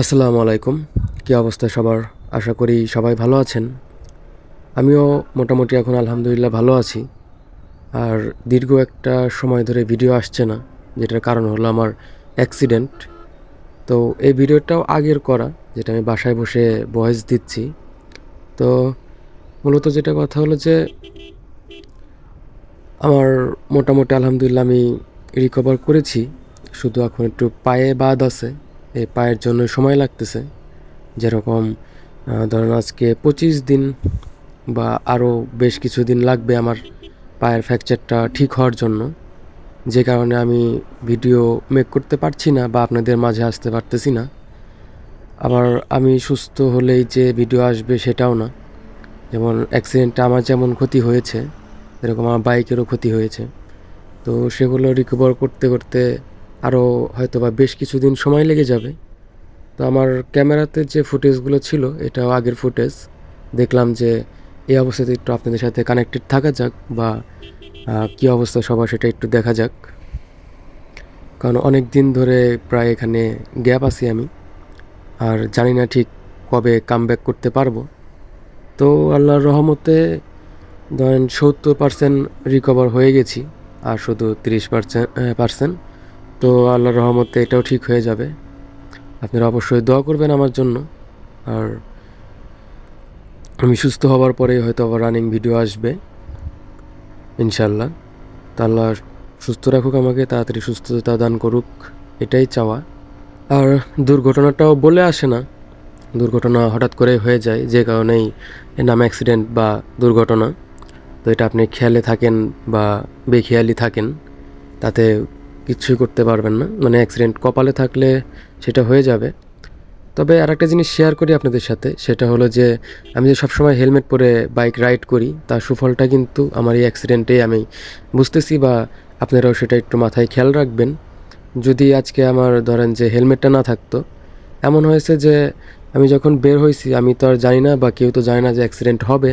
আসসালামু আলাইকুম। কী অবস্থা সবার? আশা করি সবাই ভালো আছেন। আমিও মোটামুটি এখন আলহামদুলিল্লাহ ভালো আছি। আর দীর্ঘ একটা সময় ধরে ভিডিও আসছে না, যেটার কারণ হলো আমার অ্যাক্সিডেন্ট। তো এই ভিডিওটাও আগের করা, যেটা আমি বাসায় বসে ভয়েস দিচ্ছি। তো মূলত যেটা কথা হলো যে, আমার মোটামুটি আলহামদুলিল্লাহ আমি রিকভার করেছি। শুধু এখন একটু পায়ে বাদ আছে। এই পায়ের জন্য সময় লাগতেছে। যেরকম ধরেন আজকে পঁচিশ দিন বা আরও বেশ কিছুদিন লাগবে আমার পায়ের ফ্র্যাকচারটা ঠিক হওয়ার জন্য। যে কারণে আমি ভিডিও মেক করতে পারছি না বা আপনাদের মাঝে আসতে পারতেছি না। আবার আমি সুস্থ হলেই যে ভিডিও আসবে সেটাও না। যেমন অ্যাক্সিডেন্টে আমার যেমন ক্ষতি হয়েছে, এরকম আমার বাইকেরও ক্ষতি হয়েছে। তো সেগুলো রিকভার করতে করতে আরও হয়তো বা বেশ কিছুদিন সময় লেগে যাবে। তো আমার ক্যামেরাতে যে ফুটেজগুলো ছিল, এটাও আগের ফুটেজ। দেখলাম যে এই অবস্থাতে একটু আপনাদের সাথে কানেক্টেড থাকা যাক বা কী অবস্থা সবার সেটা একটু দেখা যাক। কারণ অনেক দিন ধরে প্রায় এখানে গ্যাপ আছি আমি। আর জানি না ঠিক কবে কাম করতে পারব। তো আল্লাহর রহমতে ধরেন সত্তর পার্সেন্ট রিকভার হয়ে গেছি। আর শুধু তিরিশ পার্সেন্ট পার্সেন্ট তো আল্লাহর রহমতে এটাও ঠিক হয়ে যাবে। আপনারা অবশ্যই দোয়া করবেন আমার জন্য। আর আমি সুস্থ হওয়ার পরেই হয়তো আবার রানিং ভিডিও আসবে। ইনশাল্লাহ তা আল্লাহ সুস্থ রাখুক আমাকে, তাড়াতাড়ি সুস্থতা দান করুক, এটাই চাওয়া। আর দুর্ঘটনাটাও বলে আসে না। দুর্ঘটনা হঠাৎ করে হয়ে যায়, যে কারণেই নাম অ্যাক্সিডেন্ট বা দুর্ঘটনা। তো এটা আপনি খেয়ালে থাকেন বা বেখেয়ালি থাকেন। তাতে কিছুই করতে পারবেন না। মানে অ্যাক্সিডেন্ট কপালে থাকলে সেটা হয়ে যাবে। তবে আর একটা জিনিস শেয়ার করি আপনাদের সাথে, সেটা হলো যে আমি যে সবসময় হেলমেট পরে বাইক রাইড করি, তার সুফলটা কিন্তু আমার এই অ্যাক্সিডেন্টেই আমি বুঝতেছি বা আপনারাও সেটা একটু মাথায় খেয়াল রাখবেন। যদি আজকে আমার ধরেন যে হেলমেটটা না থাকতো, এমন হয়েছে যে আমি যখন বের হয়েছি, আমি তো আর জানি না বা কেউ তো জানে না যে অ্যাক্সিডেন্ট হবে।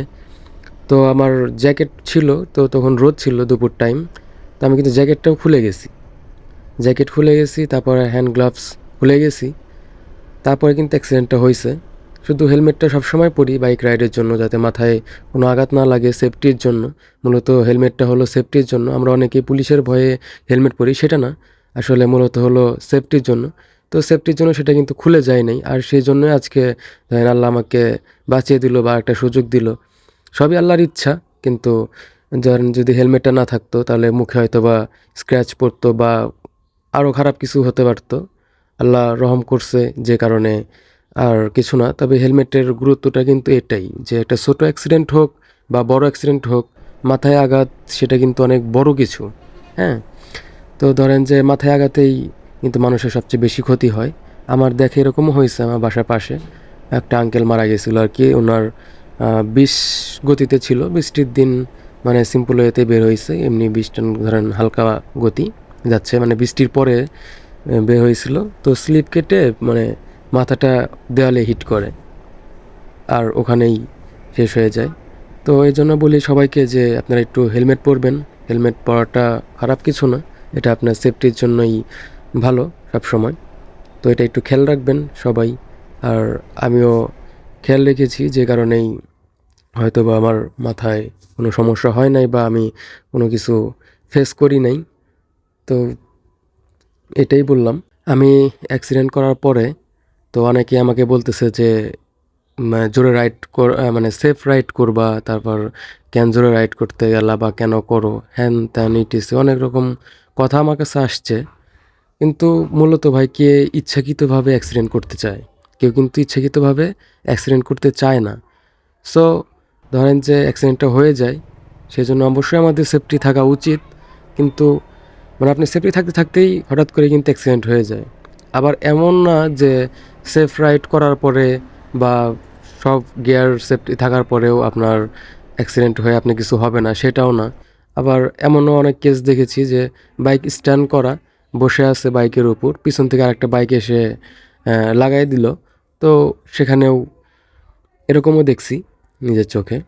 তো আমার জ্যাকেট ছিল, তো তখন রোদ ছিল দুপুর টাইম তো আমি কিন্তু জ্যাকেটটাও খুলে গেছি। জ্যাকেট খুলে গেছি, তারপরে হ্যান্ড গ্লাভস খুলে গেছি। তারপরে কিন্তু অ্যাক্সিডেন্টটা হয়েছে। শুধু হেলমেটটা সবসময় পরি বাইক রাইডের জন্য, যাতে মাথায় কোনো আঘাত না লাগে সেফটির জন্য। মূলত হেলমেটটা হলো সেফটির জন্য। আমরা অনেকেই পুলিশের ভয়ে হেলমেট পরি, সেটা না। আসলে মূলত হলো সেফটির জন্য। তো সেফটির জন্য সেটা কিন্তু খুলে যায় নাই। আর সেই জন্যই আজকে ধরেন আল্লাহ আমাকে বাঁচিয়ে দিল বা একটা সুযোগ দিল। সবই আল্লাহর ইচ্ছা, কিন্তু ধরেন যদি হেলমেটটা না থাকতো, তাহলে মুখে হয়তো বা স্ক্র্যাচ পড়তো বা আরও খারাপ কিছু হতে পারতো। আল্লাহ রহম করছে যে কারণে আর কিছু না, তবে হেলমেটের গুরুত্বটা কিন্তু এটাই যে একটা ছোট অ্যাক্সিডেন্ট হোক বা বড় অ্যাক্সিডেন্ট হোক, মাথায় আঘাত সেটা কিন্তু অনেক বড় কিছু হ্যাঁ? তো ধরেন যে মাথায় আঘাতেই কিন্তু মানুষের সবচেয়ে বেশি ক্ষতি হয়। আমার দেখে এরকমও হয়েছে আমার বাসার পাশে। একটা আঙ্কেল মারা গেছিল আর কি, ওনার বিশ গতিতে ছিল, বৃষ্টির দিন মানে সিম্পল ওয়েতে বের হয়েছে, এমনি বৃষ্টি ধরেন হালকা গতি। যাচ্ছে মানে বৃষ্টির পরে বের হয়েছিল। তো স্লিপ কেটে মানে মাথাটা দেওয়ালে হিট করে আর ওখানেই শেষ হয়ে যায়। তো এই জন্য বলি সবাইকে যে আপনারা একটু হেলমেট পরবেন। হেলমেট পরাটা খারাপ কিছু না, এটা আপনার সেফটির জন্যই ভালো সব সময় তো এটা একটু খেয়াল রাখবেন সবাই। আর আমিও খেয়াল রেখেছি যে কারণেই হয়তো বা আমার মাথায় কোনো সমস্যা হয় নাই বা আমি কোনো কিছু ফেস করি নাই। তো এটাই বললাম। আমি অ্যাক্সিডেন্ট করার পরে তো অনেকে আমাকে বলতেছে যে জোরে রাইড কর মানে সেফ রাইড করবা, তারপর কেন জোরে রাইড করতে গেলা বা কেন করো, হ্যান ত্যান ইটিসি অনেক রকম কথা আমার কাছে আসছে। কিন্তু মূলত ভাই কে ইচ্ছাকৃতভাবে অ্যাক্সিডেন্ট করতে চায়? কেউ কিন্তু ইচ্ছাকৃতভাবে অ্যাক্সিডেন্ট করতে চায় না। সো ধরেন যে অ্যাক্সিডেন্টটা হয়ে যায় সেই জন্য অবশ্যই আমাদের সেফটি থাকা উচিত। কিন্তু মানে আপনি সেফটি থাকতে থাকতেই হঠাৎ করে কিন্তু অ্যাক্সিডেন্ট হয়ে যায়। আবার এমন না যে সেফ রাইড করার পরে বা সব গিয়ার সেফটি থাকার পরেও আপনার অ্যাক্সিডেন্ট হয়ে আপনি কিছু হবে না, সেটাও না। আবার এমনও অনেক কেস দেখেছি যে বাইক স্ট্যান্ড করা, বসে আছে বাইকের উপর, পিছন থেকে আরেকটা বাইক এসে লাগাই দিল। তো সেখানেও এরকমও দেখছি নিজের চোখে।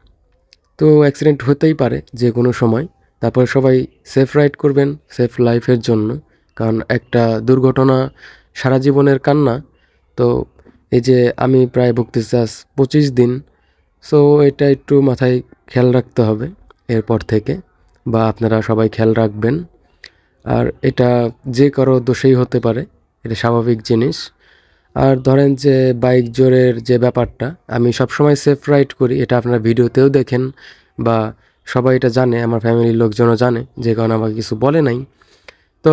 তো অ্যাক্সিডেন্ট হতেই পারে যে কোনো সময়। তারপর সবাই সেফ রাইড করবেন সেফ লাইফের জন্য। কারণ একটা দুর্ঘটনা সারা জীবনের কান্না। তো এই যে আমি প্রায় ভুগতেছি আজ পঁচিশ দিন। সো এটা একটু মাথায় খেয়াল রাখতে হবে এরপর থেকে বা আপনারা সবাই খেয়াল রাখবেন। আর এটা যে কারও দোষেই হতে পারে, এটা স্বাভাবিক জিনিস। আর ধরেন যে বাইক জোরের যে ব্যাপারটা, আমি সবসময় সেফ রাইড করি, এটা আপনারা ভিডিওতেও দেখেন বা সবাই এটা জানে, আমার ফ্যামিলির লোকজনও জানে, যে কারণে আমাকে কিছু বলে নাই। তো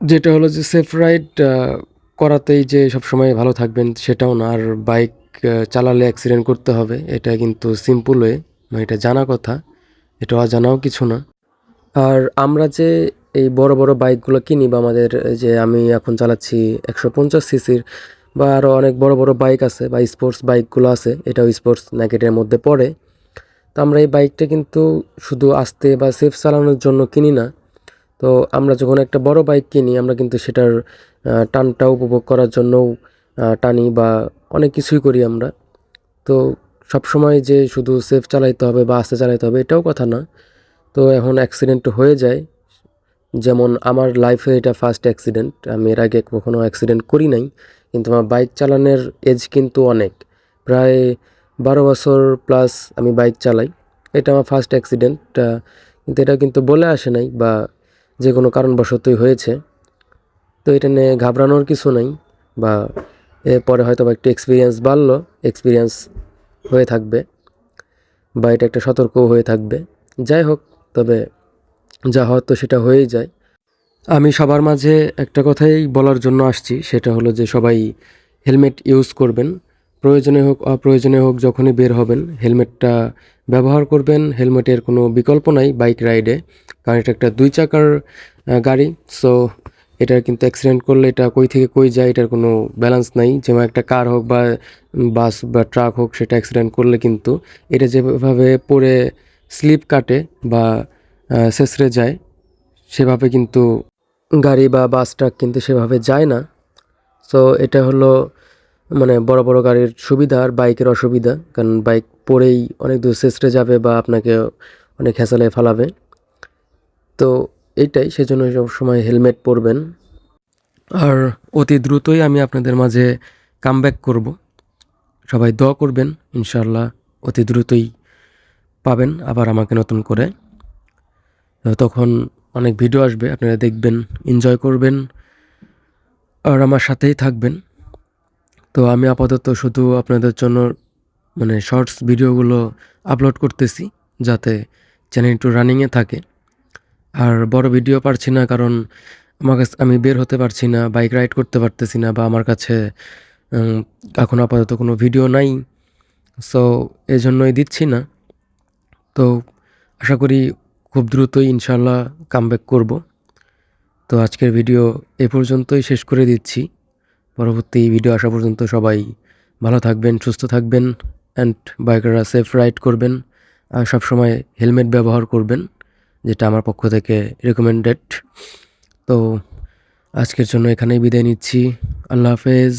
যেটা হলো যে সেফ রাইড করাতেই যে সবসময় ভালো থাকবেন সেটাও না, আর বাইক চালালে অ্যাক্সিডেন্ট করতে হবে, এটা কিন্তু সিম্পল ওয়ে মানে এটা জানা কথা, এটা অজানাও কিছু না। আর আমরা যে এই বড় বড় বাইকগুলো কিনি বা আমাদের যে আমি এখন চালাচ্ছি একশো পঞ্চাশ সিসির বা আরও অনেক বড় বড় বাইক আছে বা স্পোর্টস বাইকগুলো আছে, এটাও স্পোর্টস ন্যাকেটের মধ্যে পড়ে। তো আমরা এই বাইকটা কিন্তু শুধু আস্তে বা সেফ চালানোর জন্য কিনি না। তো আমরা যখন একটা বড় বাইক কিনি, আমরা কিন্তু সেটার টানটা উপভোগ করার জন্যও টানি বা অনেক কিছুই করি আমরা। তো সবসময় যে শুধু সেফ চালাইতে হবে বা আস্তে চালাইতে হবে, এটাও কথা না। তো এখন অ্যাক্সিডেন্ট হয়ে যায়। যেমন আমার লাইফে এটা ফার্স্ট অ্যাক্সিডেন্ট আমি এর আগে কখনো অ্যাক্সিডেন্ট করি নাই। কিন্তু আমার বাইক চালানোর এজ কিন্তু অনেক। প্রায় বারো বছর প্লাস আমি বাইক চালাই। এটা আমার ফার্স্ট অ্যাক্সিডেন্ট কিন্তু এটা কিন্তু বলে আসে নাই বা যে কোনো কারণবশতই হয়েছে। তো এটা নিয়ে ঘাবড়ানোর কিছু নাই বা এরপরে হয়তো বা একটু এক্সপিরিয়েন্স বাড়লো এক্সপিরিয়েন্স হয়ে থাকবে বা এটা একটা সতর্কও হয়ে থাকবে। যাই হোক, তবে যা হয়তো সেটা হয়েই যায়। আমি সবার মাঝে একটা কথাই বলার জন্য আসছি, সেটা হলো যে সবাই হেলমেট ইউজ করবেন। প্রয়োজনে হোক, অপ্রয়োজনে হোক, যখনই বের হবেন, হেলমেটটা ব্যবহার করবেন। হেলমেটের কোনো বিকল্প নাই বাইক রাইডে, কারণ এটা একটা দুই চাকার গাড়ি। সো এটার কিন্তু অ্যাক্সিডেন্ট করলে এটা কই থেকে কই যায়, এটার কোনো ব্যালেন্স নাই। যেমন একটা কার হোক বা বাস বা ট্রাক হোক, সেটা অ্যাক্সিডেন্ট করলে কিন্তু এটা যেভাবে পড়ে স্লিপ কাটে বা ছেঁচড়ে যায়, সেভাবে কিন্তু গাড়ি বা বাস ট্রাক কিন্তু সেভাবে যায় না। সো এটা হলো মানে বড় বড় গাড়ির সুবিধা আর বাইকের অসুবিধা। কারণ বাইক পড়েই অনেক দূর ছেঁচড়ে যাবে বা আপনাকে অনেক হেঁচালে ফালাবে। তো এইটাই সেজন্য সব সময় হেলমেট পরবেন। আর অতি দ্রুতই আমি আপনাদের মাঝে কামব্যাক করব। সবাই দোয়া করবেন ইনশাল্লাহ অতি দ্রুতই পাবেন আবার আমাকে নতুন করে। তখন অনেক ভিডিও আসবে, আপনারা দেখবেন এনজয় করবেন। আর আমার সাথেই থাকবেন। তো আমি আপাতত শুধু আপনাদের জন্য মানে শর্টস ভিডিওগুলো আপলোড করতেছি যাতে চ্যানেল একটু রানিংয়ে থাকে। আর বড় ভিডিও পারছি না কারণ আমার কাছে আমি বের হতে পারছি না বাইক রাইড করতে পারতেছি না বা আমার কাছে এখন আপাতত কোনো ভিডিও নাই। সো এই জন্যই দিচ্ছি না। তো আশা করি খুব দ্রুতই ইনশাল্লাহ কামব্যাক করব। তো আজকের ভিডিও এ পর্যন্তই শেষ করে দিচ্ছি। পরবর্তী ভিডিও আসা পর্যন্ত সবাই ভালো থাকবেন, সুস্থ থাকবেন অ্যান্ড বাইকাররা সেফ রাইড করবেন, আর সবসময় হেলমেট ব্যবহার করবেন, যেটা আমার পক্ষ থেকে রেকমেন্ডেড তো আজকের জন্য এখানেই বিদায় নিচ্ছি। আল্লাহ হাফেজ।